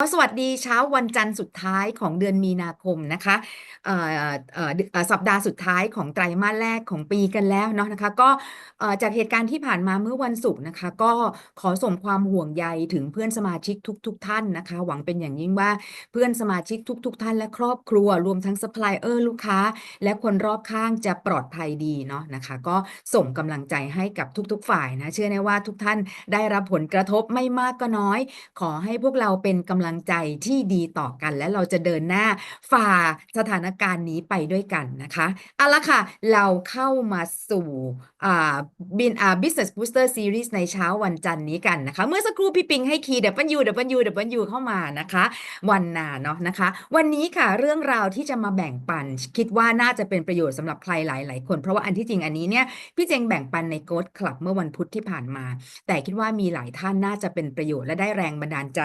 ก็สวัสดีเช้าวันจันทร์สุดท้ายของเดือนมีนาคมนะคะสัปดาห์สุดท้ายของไตรมาสแรกของปีกันแล้วเนาะนะคะก็จากเหตุการณ์ที่ผ่านมาเมื่อวันศุกร์นะคะ ก็ขอส่งความห่วงใยถึงเพื่อนสมาชิกทุกๆทท่านนะคะ หวังเป็นอย่างยิ่งว่าเพื่อนสมาชิกทุกๆท่านและครอบครัวรวมทั้งซัพพลายเออร์ลูกค้า และคนรอบข้างจะปลอดภัยดีเนาะนะคะ ก็ส่งกำลังใจให้กับทุก ๆ ฝ่ายนะเชื่อแน่ว่าทุกท่านได้รับผลกระทบไม่มากก็น้อย ขอให้พวกเราเป็นกำลังใจที่ดีต่อกัน และเราจะเดินหน้าฝ่าสถานการณ์นี้ไปด้วยกันนะคะเอาละค่ะ เราเข้ามาสู่บินอ่า Business Booster Series ในเช้าวันจันทร์นี้กันนะคะ เมื่อสักครู่พี่ปิงให้คีย์ W W W เข้ามานะคะ วันนาเนาะนะคะ วันนี้ค่ะเรื่องราวที่จะมาแบ่งปัน คิดว่าน่าจะเป็นประโยชน์สำหรับใครหลาย ๆ คน เพราะว่าอันที่จริงอันนี้เนี่ยพี่เจงแบ่งปันในโค้ดคลับเมื่อวันพุธที่ผ่านมา แต่คิดว่ามีหลายท่านน่าจะเป็นประโยชน์และได้แรงบันดาลใจ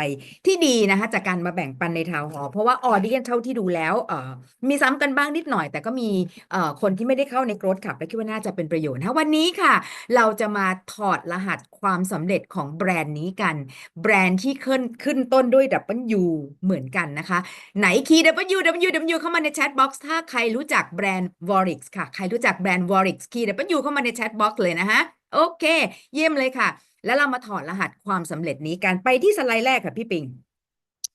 ที่ดีนะคะจากการมาแบ่งปันในทาวน์ฮอลล์เพราะว่าออเดียนเท่าที่ดูแล้วเออมีซ้ำกันบ้างนิดหน่อย แต่ก็มีเอ่อคนที่ไม่ได้เข้าในโค้ดคลับและคิดว่าน่าจะเป็นประโยชน์นะวันนี้ค่ะ เราจะมาถอดรหัสความสำเร็จของแบรนด์นี้กัน แบรนด์ที่ขึ้นขึ้นต้นด้วย W เบิลยูเหมือนกันนะคะ ไหนคีย์ W W W เบิลยูดับเบิลยูเข้ามาในแชทบ็อกซ์ถ้าใครรู้จักแบรนด์ Vorix ค่ะใครรู้จักแบรนด์ Vorix คีย์ W เข้ามาในแชทบ็อกซ์เลยนะคะโอเค เยี่ยมเลยค่ะ แล้วเรามาถอดรหัสความสำเร็จนี้กันไปที่สไลด์แรกค่ะพี่ปิง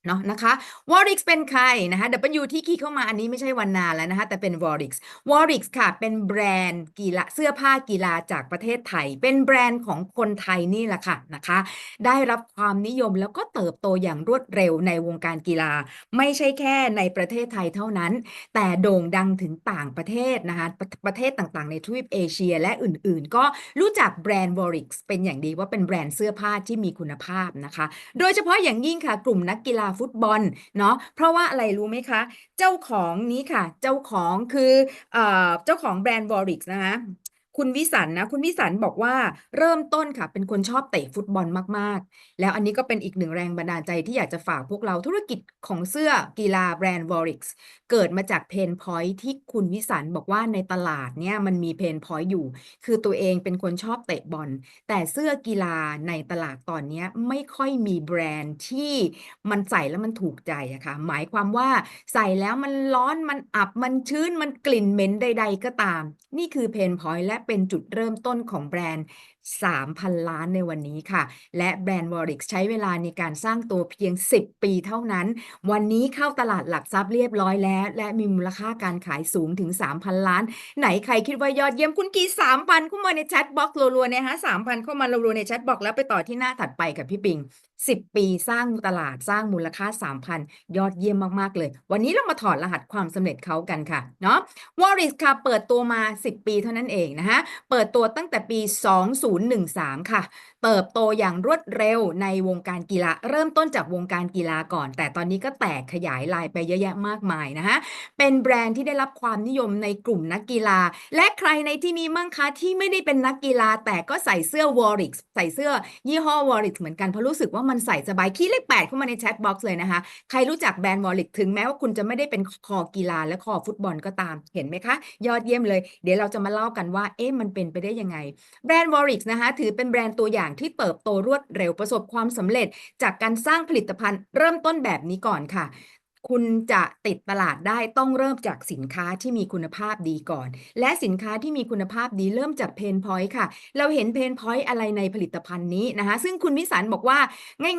เนาะนะคะ Warix เป็นใครนะคะ W ที่คีย์เข้ามาอันนี้ไม่ใช่วันนาแล้วนะคะ แต่เป็น Warix Warix ค่ะ เป็นแบรนด์กีฬาเสื้อผ้ากีฬาจากประเทศไทย เป็นแบรนด์ของคนไทยนี่แหละค่ะนะคะ ได้รับความนิยมแล้วก็เติบโตอย่างรวดเร็วในวงการกีฬา ไม่ใช่แค่ในประเทศไทยเท่านั้น แต่โด่งดังถึงต่างประเทศนะคะประประเทศต่างๆ ในทวีปเอเชียและอื่นๆ ก็รู้จักแบรนด์ Warix เป็นอย่างดีว่าเป็นแบรนด์เสื้อผ้าที่มีคุณภาพนะคะ โดยเฉพาะอย่างยิ่งค่ะกลุ่มนักกีฬาฟุตบอลเนาะเพราะว่าอะไรรู้ไหมคะ เจ้าของนี้ค่ะ เจ้าของคือเอเจ้าของแบรนด์วอริกนะคะ คุณวิสันนะ คุณวิสันบอกว่าเริ่มต้นค่ะ เป็นคนชอบเตะฟุตบอลมากๆ แล้วอันนี้ก็เป็นอีกหนึ่งแรงบันดาลใจที่อยากจะฝากพวกเราธุรกิจของเสื้อกีฬาแบรนด์ Vorix เกิดมาจากเพนพอยที่คุณวิสันบอกว่าในตลาดเนี่ยมันมีเพนพอยอยู่ คือตัวเองเป็นคนชอบเตะบอล แต่เสื้อกีฬาในตลาดตอนนี้ไม่ค่อยมีแบรนด์ที่มันใส่แล้วมันถูกใจอะค่ะ หมายความว่าใส่แล้วมันร้อนมันอับมันชื้นมันกลิ่นเหม็นใด ๆ ก็ตาม นี่คือเพนพอยและเป็นจุดเริ่มต้นของแบรนด์ 3,000 ล้านในวันนี้ค่ะ และแบรนด์ Vorix ใช้เวลาในการสร้างตัวเพียง 10 ปีเท่านั้น วันนี้เข้าตลาดหลักทรัพย์เรียบร้อยแล้ว และมีมูลค่าการขายสูงถึง 3,000 ล้าน ไหนใครคิดว่ายอดเยี่ยมคุณกี3,000เข้ามาในแชทบ็อกซ์รัวๆนะคะ3,000 เข้ามารัวๆในแชทบ็อกซ์แล้วไปต่อที่หน้าถัดไปกับพี่ปิง 10 ปีสร้างตลาดสร้างมูลค่า 3,000 ยอดเยี่ยมมากๆเลย วันนี้เรามาถอดรหัสความสำเร็จเขากันค่ะเนาะ Warris ค่ะเปิดตัวมา 10 ปีเท่านั้นเองนะคะเปิดตัวตั้งแต่ปี2013 ค่ะเติบโตอย่างรวดเร็วในวงการกีฬา เริ่มต้นจากวงการกีฬาก่อน แต่ตอนนี้ก็แตกขยายลายไปเยอะแยะมากมายนะคะเป็นแบรนด์ที่ได้รับความนิยมในกลุ่มนักกีฬา และใครในที่นี้มั่งคะที่ไม่ได้เป็นนักกีฬา แต่ก็ใส่เสื้อ Warix ใส่เสื้อยี่ห้อ Warix เหมือนกันเพราะรู้สึกว่ามันใส่สบายคีย์เลขแปดเข้ามาในแชทบ็อกซ์เลยนะคะ ใครรู้จักแบรนด์ Warix ถึงแม้ว่าคุณจะไม่ได้เป็นคอกีฬาและคอฟุตบอลก็ตามเห็นไหมคะ ยอดเยี่ยมเลย เดี๋ยวเราจะมาเล่ากันว่าเอ๊ะมันเป็นไปได้ยังไงแบรนด์ Warix นะคะถือเป็นแบรนด์ตัวอย่างที่เติบโตรวดเร็วประสบความสำเร็จ จากการสร้างผลิตภัณฑ์เริ่มต้นแบบนี้ก่อนค่ะ คุณจะติดตลาดได้ต้องเริ่มจากสินค้าที่มีคุณภาพดีก่อน และสินค้าที่มีคุณภาพดีเริ่มจากเพนพอยต์ค่ะ เราเห็นเพนพอยต์อะไรในผลิตภัณฑ์นี้นะคะ ซึ่งคุณวิสันบอกว่า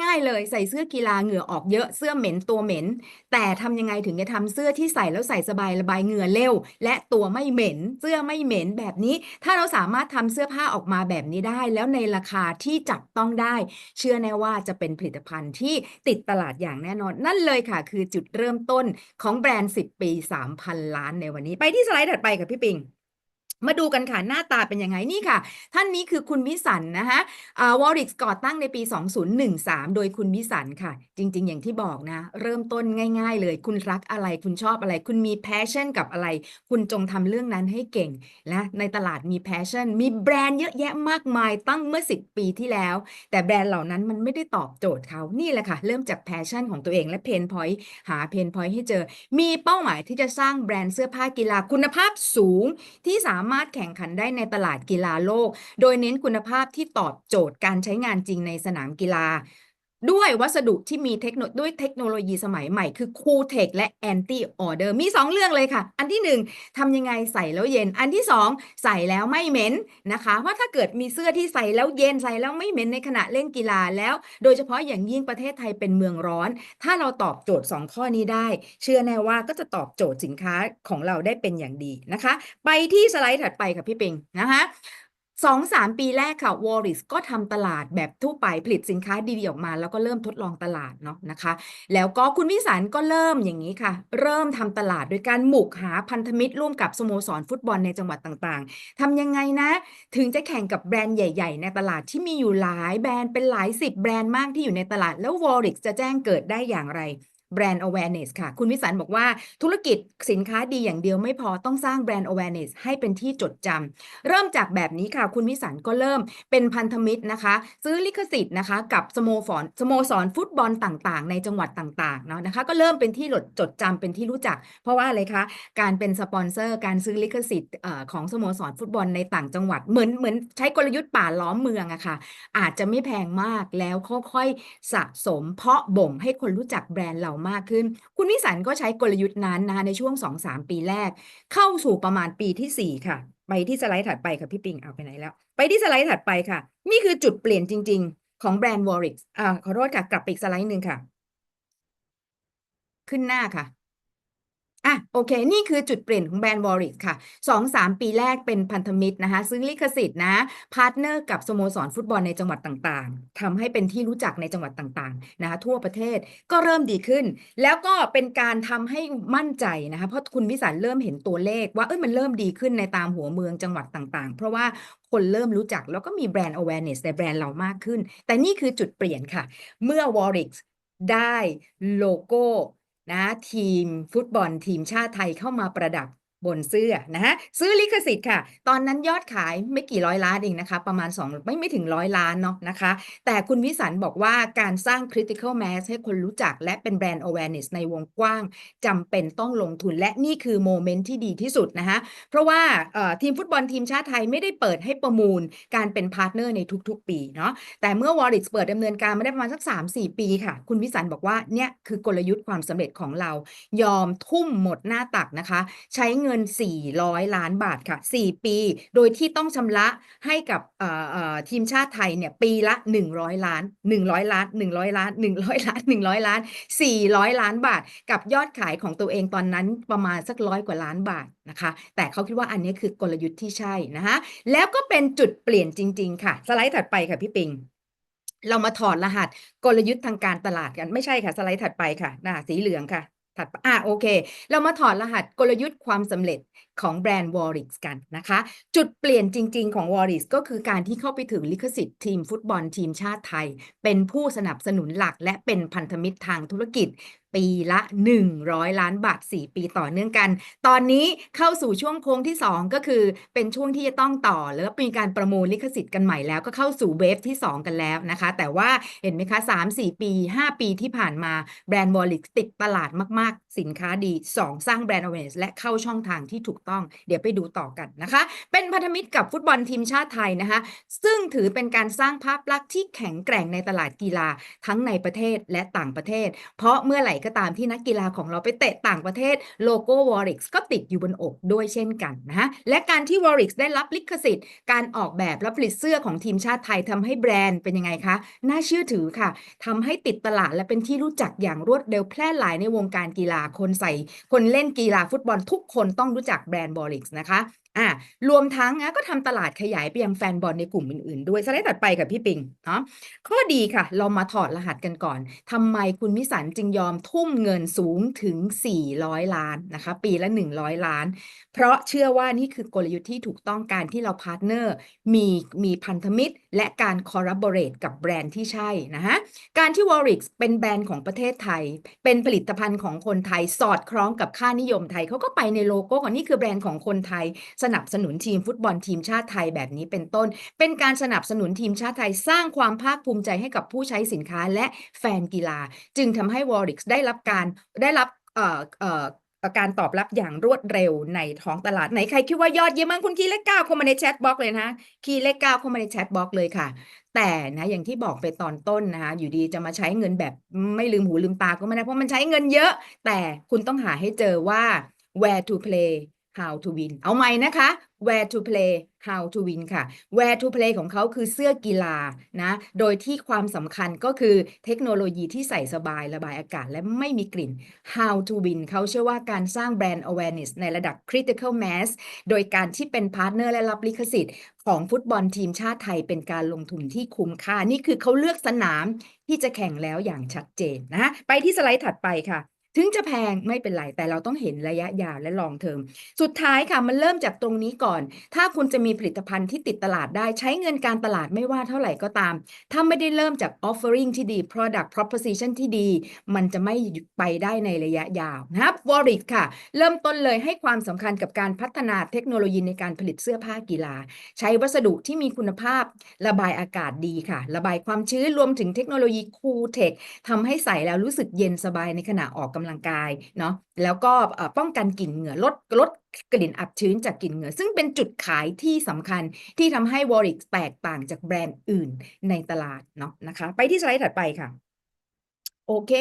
ง่าย ๆ เลยใส่เสื้อกีฬาเหงื่อออกเยอะเสื้อเหม็นตัวเหม็น แต่ทำยังไงถึงจะทำเสื้อที่ใส่แล้วใส่สบายระบายเหงื่อเร็ว และตัวไม่เหม็น เสื้อไม่เหม็นแบบนี้ ถ้าเราสามารถทำเสื้อผ้าออกมาแบบนี้ได้ แล้วในราคาที่จับต้องได้ เชื่อแน่ว่าจะเป็นผลิตภัณฑ์ที่ติดตลาดอย่างแน่นอน นั่นเลยค่ะ คือจุดเริ่มต้นของแบรนด์ 10 ปี 3,000 ล้านในวันนี้ ไปที่สไลด์ถัดไปค่ะพี่ปิง มาดูกันค่ะหน้าตาเป็นยังไงนี่ค่ะ ท่านนี้คือคุณวิสันนะคะอ่าวอริกก่อตั้งในปี 2013 โดยคุณวิสันค่ะ จริง ๆ อย่างที่บอกนะ เริ่มต้นง่าย ๆ เลย คุณรักอะไรคุณชอบอะไร คุณมี passion กับอะไร คุณจงทำเรื่องนั้นให้เก่งนะในตลาดมี passion มีแบรนด์เยอะแยะมากมายตั้งเมื่อ 10 ปีที่แล้ว แต่แบรนด์เหล่านั้นมันไม่ได้ตอบโจทย์เขานี่แหละค่ะ เริ่มจาก passion ของตัวเองและ pain point หา pain point ให้เจอ มีเป้าหมายที่จะสร้างแบรนด์เสื้อผ้ากีฬาคุณภาพสูงที่สามารถแข่งขันได้ในตลาดกีฬาโลก โดยเน้นคุณภาพที่ตอบโจทย์การใช้งานจริงในสนามกีฬา ด้วยวัสดุที่มีเทคโนด้วยเทคโนโลยีสมัยใหม่ คือ Cool Tech และ Anti Odor มี 2 เรื่องเลยค่ะ อันที่ 1ทำยังไงใส่แล้วเย็น อันที่ 2 ใส่แล้วไม่เหม็นนะคะว่าถ้าเกิดมีเสื้อที่ใส่แล้วเย็นใส่แล้วไม่เหม็นในขณะเล่นกีฬาแล้ว โดยเฉพาะอย่างยิ่งประเทศไทยเป็นเมืองร้อน ถ้าเราตอบโจทย์ 2 ข้อนี้ได้ เชื่อแน่ว่าก็จะตอบโจทย์สินค้าของเราได้เป็นอย่างดีนะคะ ไปที่สไลด์ถัดไปค่ะพี่ปิงนะคะ สองสามปีแรกค่ะวอริสก็ทำตลาดแบบทั่วไปผลิตสินค้าดีๆออกมา แล้วก็เริ่มทดลองตลาดเนาะนะคะ แล้วก็คุณวิสารก็เริ่มอย่างนี้ค่ะ เริ่มทำตลาดโดยการหมุกหาพันธมิตรร่วมกับสโมสรฟุตบอลในจังหวัดต่างๆทำยังไงนะ ถึงจะแข่งกับแบรนด์ใหญ่ ๆ ในตลาดที่มีอยู่หลายแบรนด์เป็นหลายสิบแบรนด์มากที่อยู่ในตลาด แล้ววอริสจะแจ้งเกิดได้อย่างไร แบรนด์ awareness ค่ะ คุณวิสันบอกว่าธุรกิจสินค้าดีอย่างเดียวไม่พอต้องสร้างแบรนด์ awareness ให้เป็นที่จดจำเริ่มจากแบบนี้ค่ะ คุณวิสันก็เริ่มเป็นพันธมิตรนะคะ ซื้อลิขสิทธิ์นะคะ กับสโมสรสโมสรฟุตบอลต่างๆ ในจังหวัดต่างๆเนาะนะคะ ก็เริ่มเป็นที่หลดจดจำเป็นที่รู้จัก เพราะว่าอะไรคะ การเป็นสปอนเซอร์ การซื้อลิขสิทธิ์ของสโมสรฟุตบอลในต่างจังหวัดเหมือนเหมือนใช้กลยุทธ์ป่าล้อมเมืองอะค่ะ อาจจะไม่แพงมากแล้วค่อยๆสะสมเพาะบ่มให้คนรู้จักแบรนด์เรามากขึ้น คุณวิสันก็ใช้กลยุทธ์นั้นนะคะในช่วง 2-3 ปีแรก เข้าสู่ประมาณปีที่ 4 ค่ะ ไปที่สไลด์ถัดไปค่ะพี่ปิงเอาไปไหนแล้ว ไปที่สไลด์ถัดไปค่ะ นี่คือจุดเปลี่ยนจริง ๆ ของแบรนด์วอริกอ่าขอโทษค่ะ กลับไปอีกสไลด์หนึ่งค่ะ ขึ้นหน้าค่ะ อะโอเค นี่คือจุดเปลี่ยนของแบรนด์วอริกค่ะสองสามปีแรกเป็นพันธมิตรนะคะ ซื้อลิขสิทธิ์นะพาร์ทเนอร์กับสโมสรฟุตบอลในจังหวัดต่างๆทำให้เป็นที่รู้จักในจังหวัดต่างๆนะคะทั่วประเทศก็เริ่มดีขึ้น แล้วก็เป็นการทำให้มั่นใจนะคะ เพราะคุณวิสันเริ่มเห็นตัวเลขว่าเอ้ยมันเริ่มดีขึ้นในตามหัวเมืองจังหวัดต่างๆ เพราะว่าคนเริ่มรู้จักแล้วก็มีแบรนด์ awareness ในแบรนด์เรามากขึ้น แต่นี่คือจุดเปลี่ยนค่ะ เมื่อวอริกได้โลโก้ นะทีมฟุตบอลทีมชาติไทยเข้ามาประดับ บนเสื้อนะฮะซื้อลิขสิทธิ์ค่ะ ตอนนั้นยอดขายไม่กี่ร้อยล้านเองนะคะ ประมาณ 2 ไม่ไม่ถึงร้อยล้านเนาะนะคะ แต่คุณวิสันบอกว่าการสร้าง critical mass ให้คนรู้จัก และเป็นแบรนด์ awareness ในวงกว้างจำเป็นต้องลงทุนและนี่คือโมเมนต์ที่ดีที่สุดนะคะ เพราะว่าทีมฟุตบอลทีมชาติไทยไม่ได้เปิดให้ประมูลการเป็นพาร์ทเนอร์ในทุกๆ ปีเนาะแต่เมื่อวอริกเปิดดำเนินการมาได้ประมาณสัก 3-4 ปีค่ะ คุณวิสันบอกว่าเนี่ยคือกลยุทธ์ความสำเร็จของเรายอมทุ่มหมดหน้าตักนะคะ ใช้เงินงิน 400 ล้านบาทค่ะ 4 ปี โดยที่ต้องชำระให้กับทีมชาติไทยเนี่ยปีละ 100 ล้าน 100 ล้าน 100 ล้าน 100 ล้าน 100 ล้าน 400 ล้านบาท กับยอดขายของตัวเองตอนนั้นประมาณสักร้อยกว่าล้านบาทนะคะ แต่เขาคิดว่าอันนี้คือกลยุทธ์ที่ใช่นะคะแล้วก็เป็นจุดเปลี่ยนจริง ๆ ค่ะ สไลด์ถัดไปค่ะพี่ปิงเรามาถอดรหัสกลยุทธ์ทางการตลาดกันไม่ใช่ค่ะ สไลด์ถัดไปค่ะหน้าสีเหลืองค่ะ ถัดไปอะโอเค เรามาถอดรหัสกลยุทธ์ความสำเร็จของแบรนด์ w a r r i s กันนะคะ จุดเปลี่ยนจริง ๆ ของ w a r r i s ก็คือการที่เข้าไปถึงลิขสิทธิ์ทีมฟุตบอลทีมชาติไทย เป็นผู้สนับสนุนหลักและเป็นพันธมิตรทางธุรกิจ ปีละ 100 ล้านบาท 4 ปีต่อเนื่องกัน ตอนนี้เข้าสู่ช่วงโค้งที่ 2 ก็คือเป็นช่วงที่จะต้องต่อ แล้วก็มีการประมูลลิขสิทธิ์กันใหม่แล้วก็เข้าสู่เวฟที่ 2 กันแล้วนะคะ แต่ว่าเห็นไหมคะ 3-4 ปี 5 ปีที่ผ่านมาแบรนด์วอลลิกติดตลาดมาก ๆ สินค้าดี 2 สร้างแบรนด์ awareness และเข้าช่องทางที่ถูกต้อง เดี๋ยวไปดูต่อกันนะคะ เป็นพันธมิตรกับฟุตบอลทีมชาติไทยนะคะ ซึ่งถือเป็นการสร้างภาพลักษณ์ที่แข็งแกร่งในตลาดกีฬาทั้งในประเทศและต่างประเทศ เพราะเมื่อไหร่ก็ตามที่นักกีฬาของเราไปเตะต่างประเทศโลโก้วอริกก็ติดอยู่บนอกด้วยเช่นกันนะฮะและการที่วอริกได้รับลิขสิทธิ์ การออกแบบและผลิตเสื้อของทีมชาติไทยทำให้แบรนด์เป็นยังไงคะน่าเชื่อถือค่ะทำให้ติดตลาดและเป็นที่รู้จักอย่างรวดเร็วแพร่หลายในวงการกีฬาคนใส่ คนเล่นกีฬาฟุตบอลทุกคนต้องรู้จักแบรนด์วอริกนะคะอ่ารวมทั้งนะก็ทำตลาดขยายไปยังแฟนบอลในกลุ่มอื่นๆ ด้วยสไลด์ถัดไปกับพี่ปิงเนาะข้อดีค่ะ เรามาถอดรหัสกันก่อนทำไมคุณวิสันจึงยอมทุ่มเงินสูงถึง 400 ล้านนะคะ ปีละ 100 ล้าน เพราะเชื่อว่านี่คือกลยุทธ์ที่ถูกต้องการที่เราพาร์ทเนอร์ มีมีพันธมิตร และการคอร์รับบอเรตกับแบรนด์ที่ใช่นะฮะการที่วอริกเป็นแบรนด์ของประเทศไทย เป็นผลิตภัณฑ์ของคนไทยสอดคล้องกับค่านิยมไทยเขาก็ไปในโลโก้ของนี่คือแบรนด์ของคนไทยสนับสนุนทีมฟุตบอลทีมชาติไทยแบบนี้เป็นต้น เป็นการสนับสนุนทีมชาติไทยสร้างความภาคภูมิใจให้กับผู้ใช้สินค้าและแฟนกีฬา จึงทำให้วอริกได้รับการได้รับการตอบรับอย่างรวดเร็วในท้องตลาดไหนใครคิดว่ายอดเยี่ยมมากคุณคีย์เลขเก้าเข้ามาในแชทบล็อกเลยนะคีย์เลขเก้าเข้ามาในแชทบล็อกเลยค่ะ แต่นะอย่างที่บอกไปตอนต้นนะคะอยู่ดีจะมาใช้เงินแบบไม่ลืมหูลืมตาก็ไม่ได้เพราะมันใช้เงินเยอะ แต่คุณต้องหาให้เจอว่า where to play how to win เอาใหม่นะคะ where to play how to win ค่ะ where to play ของเขาคือเสื้อกีฬานะ โดยที่ความสำคัญก็คือเทคโนโลยีที่ใส่สบายระบายอากาศและไม่มีกลิ่น how to win เขาเชื่อว่าการสร้างแบรนด์ awareness ในระดับ critical mass โดยการที่เป็นพาร์ทเนอร์และรับลิขสิทธิ์ของฟุตบอลทีมชาติไทยเป็นการลงทุนที่คุ้มค่า นี่คือเขาเลือกสนามที่จะแข่งแล้วอย่างชัดเจนนะ ไปที่สไลด์ถัดไปค่ะ ถึงจะแพงไม่เป็นไร แต่เราต้องเห็นระยะยาวและลองเทอม สุดท้ายค่ะ มันเริ่มจากตรงนี้ก่อน ถ้าคุณจะมีผลิตภัณฑ์ที่ติดตลาดได้ใช้เงินการตลาดไม่ว่าเท่าไหร่ก็ตาม ถ้าไม่ได้เริ่มจาก offering ที่ดี product proposition ที่ดี มันจะไม่ไปได้ในระยะยาวนะครับ Warwick ค่ะ เริ่มต้นเลยให้ความสำคัญกับการพัฒนาเทคโนโลยีในการผลิตเสื้อผ้ากีฬา ใช้วัสดุที่มีคุณภาพระบายอากาศดีค่ะ ระบายความชื้นรวมถึงเทคโนโลยี Cool Tech ทำให้ใส่แล้วรู้สึกเย็นสบายในขณะออกกำลังกายเนาะแล้วก็ป้องกันกลิ่นเหงื่อลดลดกลิ่นอับชื้นจากกลิ่นเหงื่อ ซึ่งเป็นจุดขายที่สำคัญที่ทำให้วอริกแตกต่างจากแบรนด์อื่นในตลาดเนาะนะคะ ไปที่สไลด์ถัดไปค่ะ โอเค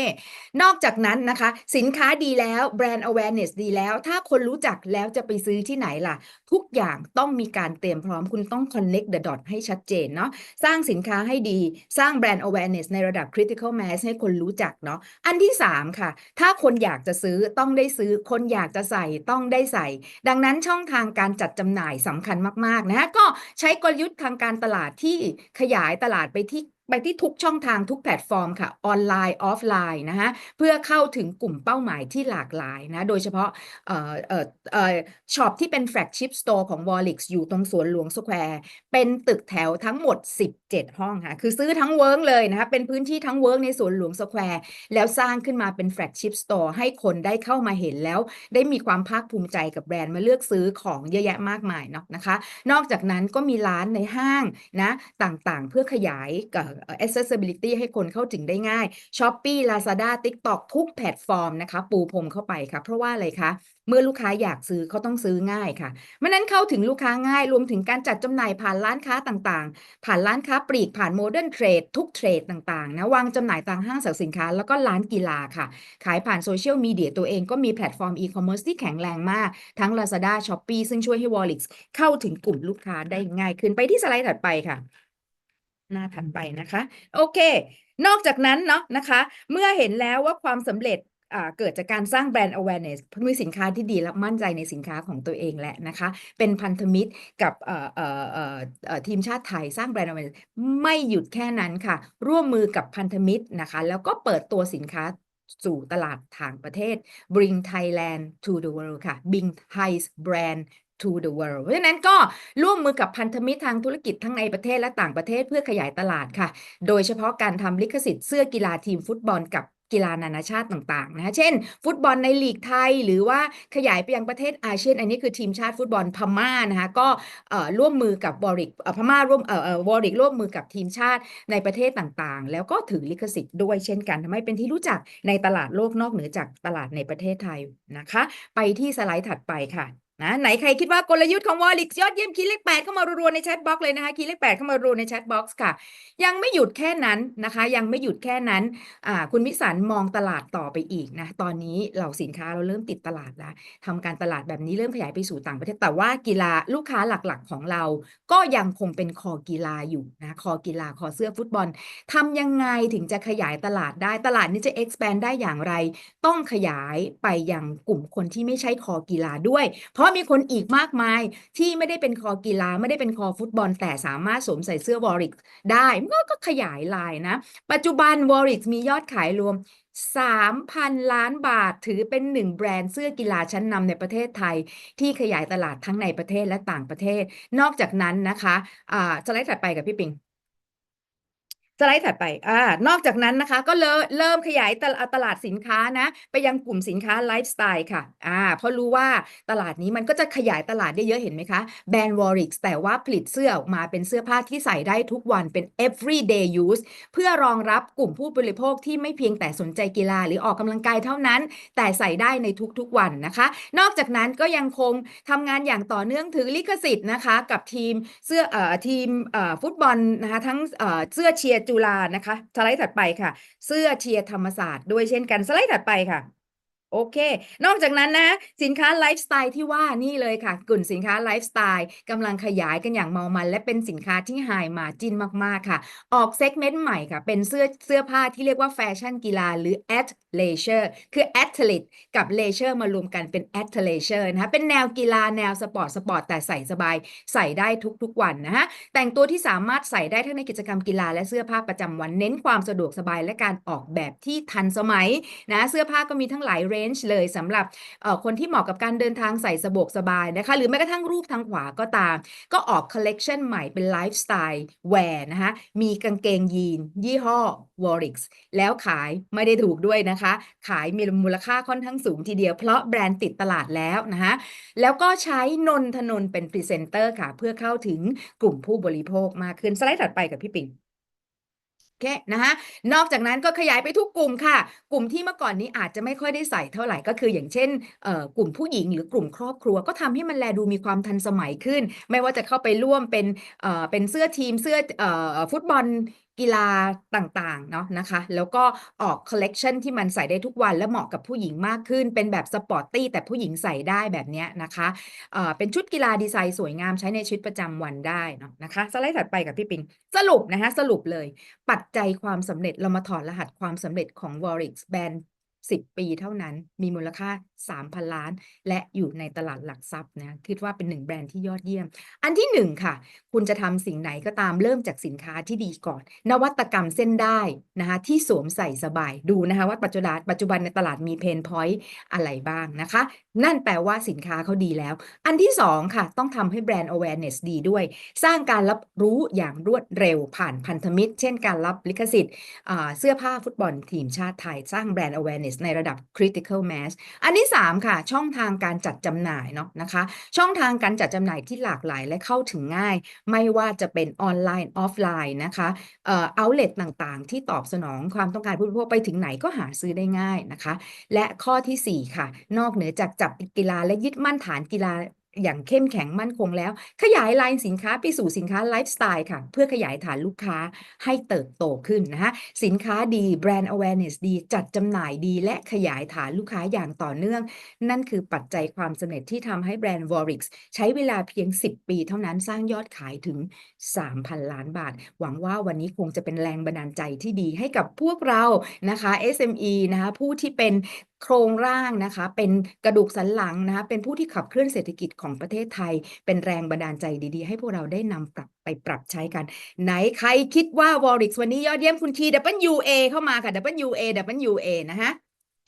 นอกจากนั้นนะคะ สินค้าดีแล้วแบรนด์ awareness ดีแล้ว ถ้าคนรู้จักแล้วจะไปซื้อที่ไหนล่ะ ทุกอย่างต้องมีการเตรียมพร้อมคุณต้อง connect the dot ให้ชัดเจนเนาะสร้างสินค้าให้ดี สร้างแบรนด์ awareness ในระดับ critical mass ให้คนรู้จักเนาะอันที่ 3 ค่ะ ถ้าคนอยากจะซื้อต้องได้ซื้อ คนอยากจะใส่ต้องได้ใส่ ดังนั้นช่องทางการจัดจำหน่ายสำคัญมากๆนะก็ใช้กลยุทธ์ทางการตลาดที่ขยายตลาดไปที่ ไปที่ทุกช่องทางทุกแพลตฟอร์มค่ะออนไลน์ออฟไลน์นะฮะเพื่อเข้าถึงกลุ่มเป้าหมายที่หลากหลายนะโดยเฉพาะเอ่อเอ่อเอ่อช็อปที่เป็นแฟลกชิพสโตร์ของ w a l l i x อยู่ตรงสวนหลวงสแควร์เป็นตึกแถวทั้งหมด 17 ห้องค่ะคือซื้อทั้งเวิร์กเลยนะคะเป็นพื้นที่ทั้งเวิร์กในสวนหลวงสแควร์แล้วสร้างขึ้นมาเป็นแฟลกชิพสโตร์ให้คนได้เข้ามาเห็นแล้ว ได้มีความภาคภูมิใจกับแบรนด์มาเลือกซื้อของเยอะแยะมากมายเนาะนะคะ นอกจากนั้นก็มีร้านในห้างนะต่างๆ เพื่อขยายเอ่อ accessibility ให้คนเข้าถึงได้ง่าย Shopee Lazada TikTok ทุกแพลตฟอร์มนะคะ ปูพรมเข้าไปค่ะ เพราะว่าอะไรคะ เมื่อลูกค้าอยากซื้อเขาต้องซื้อง่ายค่ะมันนั้นเข้าถึงลูกค้าง่าย รวมถึงการจัดจำหน่ายผ่านร้านค้าต่างๆ ผ่านร้านค้าปลีกผ่านโมเดิร์นเทรดทุกเทรดต่างๆนะวางจำหน่ายตามห้างสรรพสินค้า แล้วก็ร้านกีฬาค่ะ ขายผ่านโซเชียลมีเดียตัวเองก็มีแพลตฟอร์มอีคอมเมิร์ซที่แข็งแรงมาก ทั้ง Lazada Shopee ซึ่งช่วยให้ Wallix เข้าถึงกลุ่มลูกค้าได้ง่ายขึ้นไปที่สไลด์ถัดไปค่ะ หน้าถัดไปนะคะ โอเค นอกจากนั้นเนาะนะคะ เมื่อเห็นแล้วว่าความสำเร็จเกิดจากการสร้างแบรนด์ awareness มีสินค้าที่ดีและมั่นใจในสินค้าของตัวเองแหละนะคะ เป็นพันธมิตรกับทีมชาติไทยสร้างแบรนด์ awareness ไม่หยุดแค่นั้นค่ะ ร่วมมือกับพันธมิตรนะคะ แล้วก็เปิดตัวสินค้าสู่ตลาดต่างประเทศ bring Thailand to the world ค่ะ bring Thai's brand to the world เพราะฉะนั้นก็ร่วมมือกับพันธมิตรทางธุรกิจทั้งในประเทศและต่างประเทศเพื่อขยายตลาดค่ะ โดยเฉพาะการทำลิขสิทธิ์เสื้อกีฬาทีมฟุตบอลกับกีฬานานาชาติต่างๆนะเช่น ฟุตบอลในลีกไทย หรือว่าขยายไปยังประเทศอาเซียน อันนี้คือทีมชาติฟุตบอลพม่านะคะก็ร่วมมือกับวอริกพม่าร่วมเอ่อเอ่อวอริกร่วมมือกับทีมชาติในประเทศต่างๆ แล้วก็ถือลิขสิทธิ์ด้วยเช่นกันทำให้เป็นที่รู้จักในตลาดโลกนอกเหนือจากตลาดในประเทศไทยนะคะ ไปที่สไลด์ถัดไปค่ะ นะไหนใครคิดว่ากลยุทธ์ของ w a l l i x ยอดเยี่ยมคีย์เลขแปดเข้ามารัวๆในแชทบ็อกซ์เลยนะคะคีย์เลขแปดเข้ามารัวในแชทบ็อกซ์ค่ะ ยังไม่หยุดแค่นั้นนะคะ ยังไม่หยุดแค่นั้นอ่าคุณวิสันมองตลาดต่อไปอีกนะ ตอนนี้เหล่าสินค้าเราเริ่มติดตลาดแล้วทำการตลาดแบบนี้เริ่มขยายไปสู่ต่างประเทศแต่ว่ากีฬาลูกค้าหลักๆของเรา ก็ยังคงเป็นคอกีฬาอยู่นะคอกีฬาคอเสื้อฟุตบอลทำยังไงถึงจะขยายตลาดได้ตลาดนี้จะ expand ได้อย่างไร ต้องขยายไปยังกลุ่มคนที่ไม่ใช่คอกีฬาด้วย เพราะมีคนอีกมากมายที่ไม่ได้เป็นคอกีฬาไม่ได้เป็นคอฟุตบอล แต่สามารถสวมใส่เสื้อวอริกได้มันก็ก็ขยายลายนะ ปัจจุบันวอริกมียอดขายรวม 3,000 ล้านบาทถือเป็นหนึ่งแบรนด์เสื้อกีฬาชั้นนำในประเทศไทย ที่ขยายตลาดทั้งในประเทศและต่างประเทศ นอกจากนั้นนะคะอ่าสไลด์ถัดไปกับพี่ปิง สไลด์ถัดไปอ่านอกจากนั้นนะคะก็เริ่มขยายตลาดตลาดสินค้านะ ไปยังกลุ่มสินค้าไลฟ์สไตล์ค่ะอ่าเพราะรู้ว่าตลาดนี้มันก็จะขยายตลาดได้เยอะเห็นไหมคะแบรนด์วอริกแต่ว่าผลิตเสื้อออกมาเป็นเสื้อผ้าที่ใส่ได้ทุกวันเป็น everyday use เพื่อรองรับกลุ่มผู้บริโภคที่ไม่เพียงแต่สนใจกีฬาหรือออกกำลังกายเท่านั้น แต่ใส่ได้ในทุกๆวันนะคะ นอกจากนั้นก็ยังคงทำงานอย่างต่อเนื่องถือลิขสิทธิ์นะคะ กับทีมเสื้อเอ่อทีมเอ่อฟุตบอลนะคะทั้งเอ่อเสื้อเชียร์จุฬานะคะ สไลด์ถัดไปค่ะ เสื้อเชียร์ธรรมศาสตร์ด้วยเช่นกันสไลด์ถัดไปค่ะ โอเค นอกจากนั้นนะสินค้าไลฟ์สไตล์ที่ว่านี่เลยค่ะ กลุ่มสินค้าไลฟ์สไตล์กำลังขยายกันอย่างเมามัน และเป็นสินค้าที่ไฮมาจินมากๆค่ะ ออกเซกเมนต์ใหม่ค่ะ เป็นเสื้อเสื้อผ้าที่เรียกว่าแฟชั่นกีฬาหรือ at leisure คือ athlete กับ leisure มารวมกันเป็น at leisure นะคะเป็นแนวกีฬาแนวสปอร์ตสปอร์ตแต่ใส่สบายใส่ได้ทุกๆวันนะคะแต่งตัวที่สามารถใส่ได้ทั้งในกิจกรรมกีฬาและเสื้อผ้าประจำวันเน้นความสะดวกสบายและการออกแบบที่ทันสมัยนะเสื้อผ้าก็มีทั้งหลายเรนจ์เลยสำหรับคนที่เหมาะกับการเดินทางใส่สะดวกสบายนะคะ หรือแม้กระทั่งรูปทางขวาก็ตาม ก็ออกคอลเลกชันใหม่เป็นไลฟ์สไตล์แวร์นะคะมีกางเกงยีน ยี่ห้อ w a r i x แล้วขายไม่ได้ถูกด้วยนะคะ ขายมีมูลค่าค่อนข้างสูงทีเดียว เพราะแบรนด์ติดตลาดแล้วนะคะแล้วก็ใช้นนทนนเป็นพรีเซนเตอร์ค่ะ เพื่อเข้าถึงกลุ่มผู้บริโภคมากขึ้นสไลด์ถัดไปกับพี่ปิง เคนะคะนอกจากนั้นก็ขยายไปทุกกลุ่มค่ะ กลุ่มที่เมื่อก่อนนี้อาจจะไม่ค่อยได้ใส่เท่าไหร่ก็คือ อย่างเช่นกลุ่มผู้หญิงหรือกลุ่มครอบครัว ก็ทำให้มันแลดูมีความทันสมัยขึ้น ไม่ว่าจะเข้าไปร่วมเป็นเอ่อเป็นเสื้อทีมเสื้อเอ่อฟุตบอล กีฬาต่างๆเนาะนะคะ แล้วก็ออกคอลเลกชันที่มันใส่ได้ทุกวันและเหมาะกับผู้หญิงมากขึ้น เป็นแบบสปอร์ตตี้แต่ผู้หญิงใส่ได้แบบเนี้ยนะคะเอ่อเป็นชุดกีฬาดีไซน์สวยงามใช้ในชีวิตประจำวันได้เนาะนะคะสไลด์ถัดไปกับพี่ปิง สรุปนะคะสรุปเลย ปัจจัยความสำเร็จเรามาถอดรหัสความสำเร็จของ w a r i x แบรนด์ 10 ปีเท่านั้น มีมูลค่า 3,000 ล้าน และอยู่ในตลาดหลักทรัพย์นะคิดว่าเป็นหนึ่งแบรนด์ที่ยอดเยี่ยม อันที่หนึ่งค่ะ คุณจะทำสิ่งไหนก็ตามเริ่มจากสินค้าที่ดีก่อน นวัตกรรมเส้นได้นะคะที่สวมใส่สบายดูนะคะว่าปัจจุบันปัจจุบันในตลาดมีเพนพอยต์อะไรบ้างนะคะ นั่นแปลว่าสินค้าเขาดีแล้ว อันที่สองค่ะ ต้องทำให้แบรนด์ awareness ดีด้วย สร้างการรับรู้อย่างรวดเร็วผ่านพันธมิตร เช่น การรับลิขสิทธิ์เสื้อผ้าฟุตบอลทีมชาติไทยสร้างแบรนด์ awareness ในระดับ critical mass อันที่ 3 ค่ะ ช่องทางการจัดจำหน่ายเนาะนะคะ ช่องทางการจัดจำหน่ายที่หลากหลายและเข้าถึงง่าย ไม่ว่าจะเป็นออนไลน์ออฟไลน์นะคะเอ่อ outlet ต่างๆ ที่ตอบสนองความต้องการผู้บริโภคไปถึงไหนก็หาซื้อได้ง่ายนะคะ และข้อทีสี่4 ค่ะ นอกเหนือจากจับกีฬาและยึดมั่นฐานกีฬา อย่างเข้มแข็งมั่นคงแล้ว ขยายไลน์สินค้าไปสู่สินค้าไลฟ์สไตล์ค่ะ เพื่อขยายฐานลูกค้าให้เติบโตขึ้นนะคะสินค้าดีแบรนด์ awareness ดี จัดจำหน่ายดี และขยายฐานลูกค้าอย่างต่อเนื่อง นั่นคือปัจจัยความสำเร็จที่ทำให้แบรนด์ w a r i x ใช้เวลาเพียง 10 ปีเท่านั้นสร้างยอดขายถึง 3,000 ล้านบาท หวังว่าวันนี้คงจะเป็นแรงบันดาลใจที่ดีให้กับพวกเรานะคะ SME นะคะผู้ที่เป็นโครงร่างนะคะ เป็นกระดูกสันหลังนะคะ เป็นผู้ที่ขับเคลื่อนเศรษฐกิจของประเทศไทย เป็นแรงบันดาลใจดีๆ ให้พวกเราได้นำปรับไปปรับใช้กัน ไหนใครคิดว่า w a r i x วันนี้ยอดเยี่ยมคุณที WA เข้ามาค่ะ WA WA นะคะ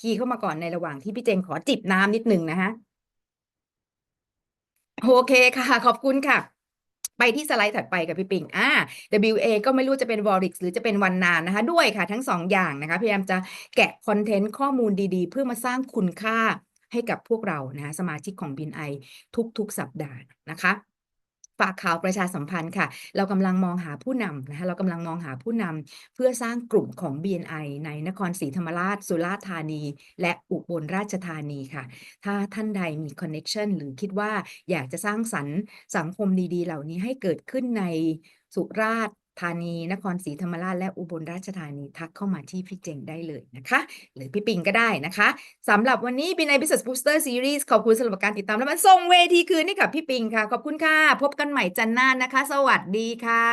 คีย์เข้ามาก่อนในระหว่างที่พี่เจงขอจิบน้ำนิดหนึ่งนะคะโอเคค่ะ ขอบคุณค่ะ ไปที่สไลด์ถัดไปกับพี่ปิงอ่า WA ก็ไม่รู้จะเป็น w a r i x หรือจะเป็นวันนานนะคะ ด้วยค่ะทั้งสองอย่างนะคะ พยายามจะแกะคอนเทนต์ข้อมูลดีๆ เพื่อมาสร้างคุณค่าให้กับพวกเรานะะสมาชิกของ BNI ทุกๆสัปดาห์นะคะ ฝากข่าวประชาสัมพันธ์ค่ะ เรากำลังมองหาผู้นำนะคะเรากำลังมองหาผู้นำเพื่อสร้างกลุ่มของ BNI ในนครศรีธรรมราช สุราษฎร์ธานี และอุบลราชธานีค่ะ ถ้าท่านใดมีคอนเน็ชันหรือคิดว่าอยากจะสร้างสรรค์สังคมดีๆ เหล่านี้ให้เกิดขึ้นในสุราษฎร์ธานีนครศรีธรรมราชและอุบลราชธานีทักเข้ามาที่พี่เจงได้เลยนะคะ หรือพี่ปิงก็ได้นะคะสำหรับวันนี้ BNI Business Booster Series ขอบคุณสำหรับการติดตามและมันส่งเวทีคืนให้กับพี่ปิงค่ะ ขอบคุณค่ะ พบกันใหม่จันทร์หน้านะคะ สวัสดีค่ะ